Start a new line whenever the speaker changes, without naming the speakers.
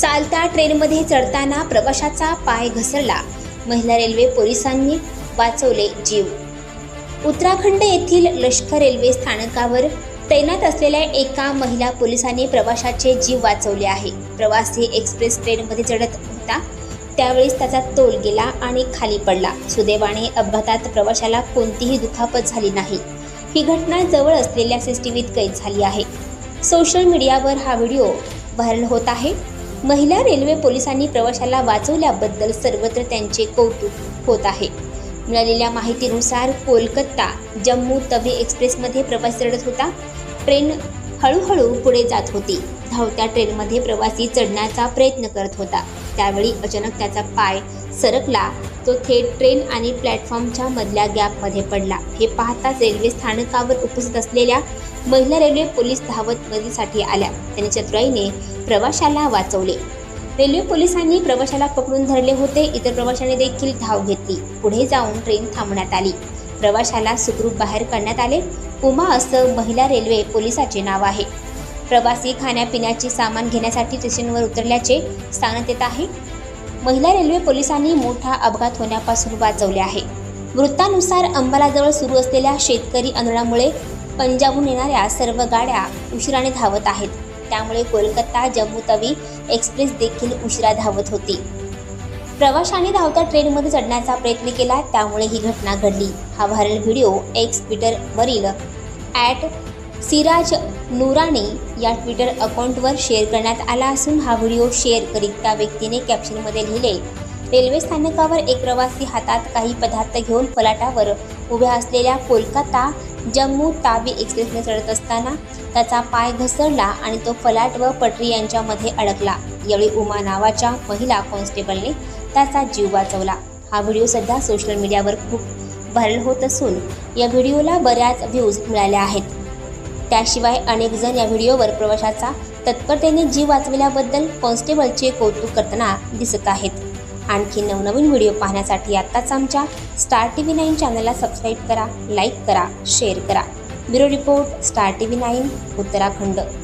चालता ट्रेनमध्ये चढताना प्रवाशाचा पाय घसरला. महिला रेल्वे पोलिसांनी वाचवले जीव. उत्तराखंड येथील लष्कर रेल्वे स्थानकावर तैनात असलेल्या एका महिला पोलिसांनी प्रवाशाचे जीव वाचवले आहे. प्रवासी एक्सप्रेस ट्रेनमध्ये चढत होता. त्यावेळेस त्याचा तोल गेला आणि खाली पडला. सुदैवाने अपघातात प्रवाशाला कोणतीही दुखापत झाली नाही. ही घटना जवळ असलेल्या सीसीटीव्हीत कैद झाली आहे. सोशल मीडियावर हा व्हिडिओ व्हायरल होत आहे. महिला रेल्वे पोलिसांनी प्रवाशाला वाचवल्याबद्दल सर्वत्र त्यांचे कौतुक होत आहे. मिळालेल्या माहितीनुसार कोलकाता जम्मू तवी एक्सप्रेसमध्ये प्रवास चढत होता. ट्रेन हळूहळू पुढे जात होती. धावत्या ट्रेनमध्ये प्रवासी चढण्याचा प्रयत्न करत होता. त्यावेळी अचानक त्याचा पाय सरकला तो थेट ट्रेन आणि प्लॅटफॉर्मच्या मधल्या गॅपमध्ये पडला. हे पाहताच रेल्वे स्थानकावर उपस्थित असलेल्या महिला रेल्वे पोलीस धावत मदतीसाठी आल्या. त्यांनी चतुराईने प्रवाशाला वाचवले. रेल्वे पोलिसांनी प्रवाशाला पकडून धरले होते. इतर प्रवाशांनी देखील धाव घेतली. पुढे जाऊन ट्रेन थांबण्यात आली. प्रवाशाला सुखरूप बाहेर काढण्यात आले. उमा असं महिला रेल्वे पोलिसाचे नाव आहे. प्रवासी खाण्यापिण्याचे सामान घेण्यासाठी स्टेशनवर उतरल्याचे सांगण्यात येत आहे. महिला रेल्वे पोलिसांनी मोठा अपघात होण्यापासून वाचवले आहे. वृत्तानुसार अंबालाजवळ सुरू असलेल्या शेतकरी आंदोलनामुळे पंजाबहून येणाऱ्या सर्व गाड्या उशिराने धावत आहेत. त्यामुळे कोलकाता जम्मू तवी एक्सप्रेस देखील उशिरा धावत होती. प्रवाशाने धावत्या ट्रेनमध्ये चढण्याचा प्रयत्न केला त्यामुळे ही घटना घडली. हा व्हायरल व्हिडिओ एक्स ट्विटरवरील ॲट सिराज नूराने या ट्विटर अकाउंटवर शेअर करण्यात आला असून हा व्हिडिओ शेअर करीत त्या व्यक्तीने कॅप्शनमध्ये लिहिले रेल्वे स्थानकावर एक प्रवासी हातात काही पदार्थ घेऊन फलाटावर उभ्या असलेल्या कोलकाता जम्मू तावी एक्सप्रेसने चढत असताना त्याचा पाय घसरला आणि तो फलाट व पटरी यांच्यामध्ये अडकला. यावेळी उमा नावाच्या महिला कॉन्स्टेबलने त्याचा जीव वाचवला. हा व्हिडिओ सध्या सोशल मीडियावर खूप व्हायरल होत असून या व्हिडिओला बऱ्याच व्ह्यूज मिळाल्या आहेत. त्याशिवाय अनेक जण या व्हिडिओवर प्रवाशाचा तत्परतेने जीव वाचविल्याबद्दल कॉन्स्टेबलचे कौतुक करताना दिसत आहेत. आणखी नवनवीन व्हिडिओ पाहण्यासाठी आत्ताच आमच्या स्टार टी व्ही नाईन चॅनलला सबस्क्राईब करा लाईक करा शेअर करा. Bureau report star TV nine Uttarakhand.